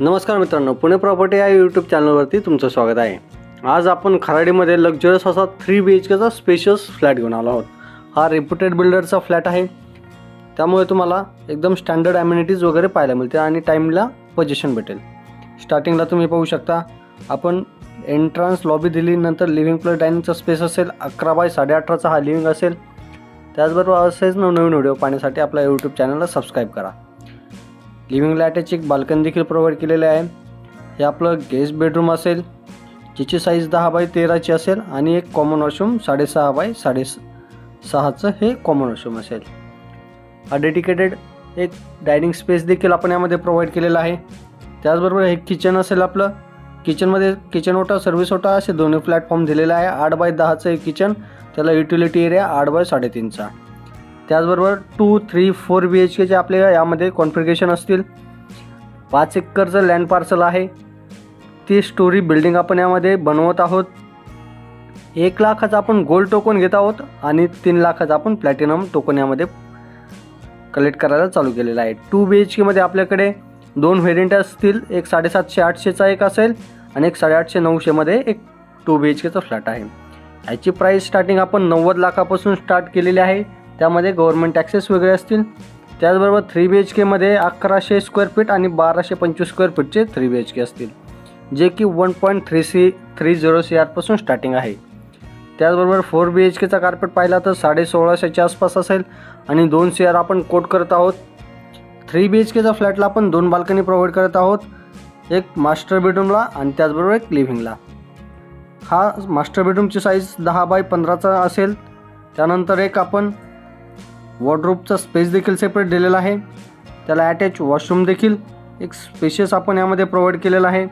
नमस्कार मित्रांनो पुणे प्रॉपर्टी या यूट्यूब चॅनलवरती तुमचं स्वागत आहे. आज आपण खराडीमध्ये लक्झरियस असा थ्री बी एच केचा स्पेशियस फ्लॅट घेऊन आलो आहोत. हा रेप्युटेड बिल्डरचा फ्लॅट आहे. त्यामुळे तुम्हाला एकदम स्टँडर्ड ॲम्युनिटीज वगैरे पाहायला मिळते आणि टाईमला पोझिशन भेटेल. स्टार्टिंगला तुम्ही पाहू शकता आपण एंट्रन्स लॉबी दिली नंतर लिव्हिंग प्लस डायनिंगचा स्पेस असेल अकरा बाय साडे अठराचा हा लिव्हिंग असेल. त्याचबरोबर असेच नवनवीन व्हिडिओ पाहण्यासाठी आपल्या यूट्यूब चॅनलला सबस्क्राईब करा. लिव्हिंगला अटॅच एक बाल्कनी देखील प्रोव्हाइड केलेले आहे. हे आपलं गेस्ट बेडरूम असेल जिची साईज दहा बाय तेराची असेल आणि एक कॉमन वॉशरूम साडेसहा बाय साडे सहाचं हे कॉमन वॉशरूम असेल. हा डेडिकेटेड एक डायनिंग स्पेस देखील आपण यामध्ये प्रोव्हाइड केलेला आहे. त्याचबरोबर हे किचन असेल आपलं. किचनमध्ये किचन ओटा सर्व्हिस ओटा असे दोन्ही प्लॅटफॉर्म दिलेले आहे. आठ बाय दहाचं एक किचन त्याला युटिलिटी एरिया आठ बाय साडेतीनचा. त्याचबरोबर two three four B H केचे आपले यामध्ये कॉन्फिगरेशन असतील. पाच एकरचं लँड पार्सल आहे. ती स्टोरी बिल्डिंग आपण यामध्ये बनवत आहोत. एक लाखाचं आपण गोल्ड टोकन घेत आहोत आणि तीन लाखाचं आपण प्लॅटिनम टोकन यामध्ये कलेक्ट करायला चालू केलेलं आहे. टू बी एच केमध्ये आपल्याकडे दोन व्हेरियंट असतील. एक साडेसातशे आठशेचा एक असेल आणि एक साडेआठशे नऊशेमध्ये एक टू बी एच केचा फ्लॅट आहे. ह्याची प्राईस स्टार्टिंग आपण नव्वद लाखापासून स्टार्ट केलेली आहे. त्यामध्ये गव्हर्मेंट टॅक्सेस वेगळे असतील. त्याचबरोबर थ्री बी एच केमध्ये अकराशे स्क्वेअर फीट आणि बाराशे पंचवीस स्क्वेअर फीटचे थ्री बी एच के असतील. जे की one point three C three zero C आरपासून starting आहे. त्याचबरोबर फोर बी एच केचा कार्पेट पाहिला तर साडे सोळाशेच्या आसपास असेल आणि दोन सी आर आपण कोट करत आहोत. थ्री बी एच केचा फ्लॅटला आपण दोन बाल्कनी प्रोव्हाइड करत आहोत. एक मास्टर बेडरूमला आणि त्याचबरोबर एक लिव्हिंगला हा मास्टर बेडरूमची साईज दहा बाय पंधराचा असेल. त्यानंतर एक आपण वॉर्ड्रोबचा स्पेस देखील सेपरेट दिलेला आहे. त्याला अटॅच वॉशरूम देखील एक स्पेशियस आपण यामध्ये प्रोव्हाइड केलेला आहे.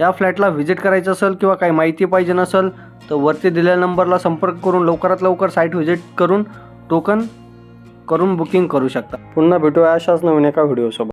या फ्लॅटला व्हिजिट करायचं असेल किंवा काही माहिती पाहिजे नसेल तर वरती दिलेल्या नंबरला संपर्क करून लवकरात लवकर साईट व्हिजिट करून टोकन करून बुकिंग करू शकता. पुन्हा भेटूया अशाच नवीन एका व्हिडिओसोबत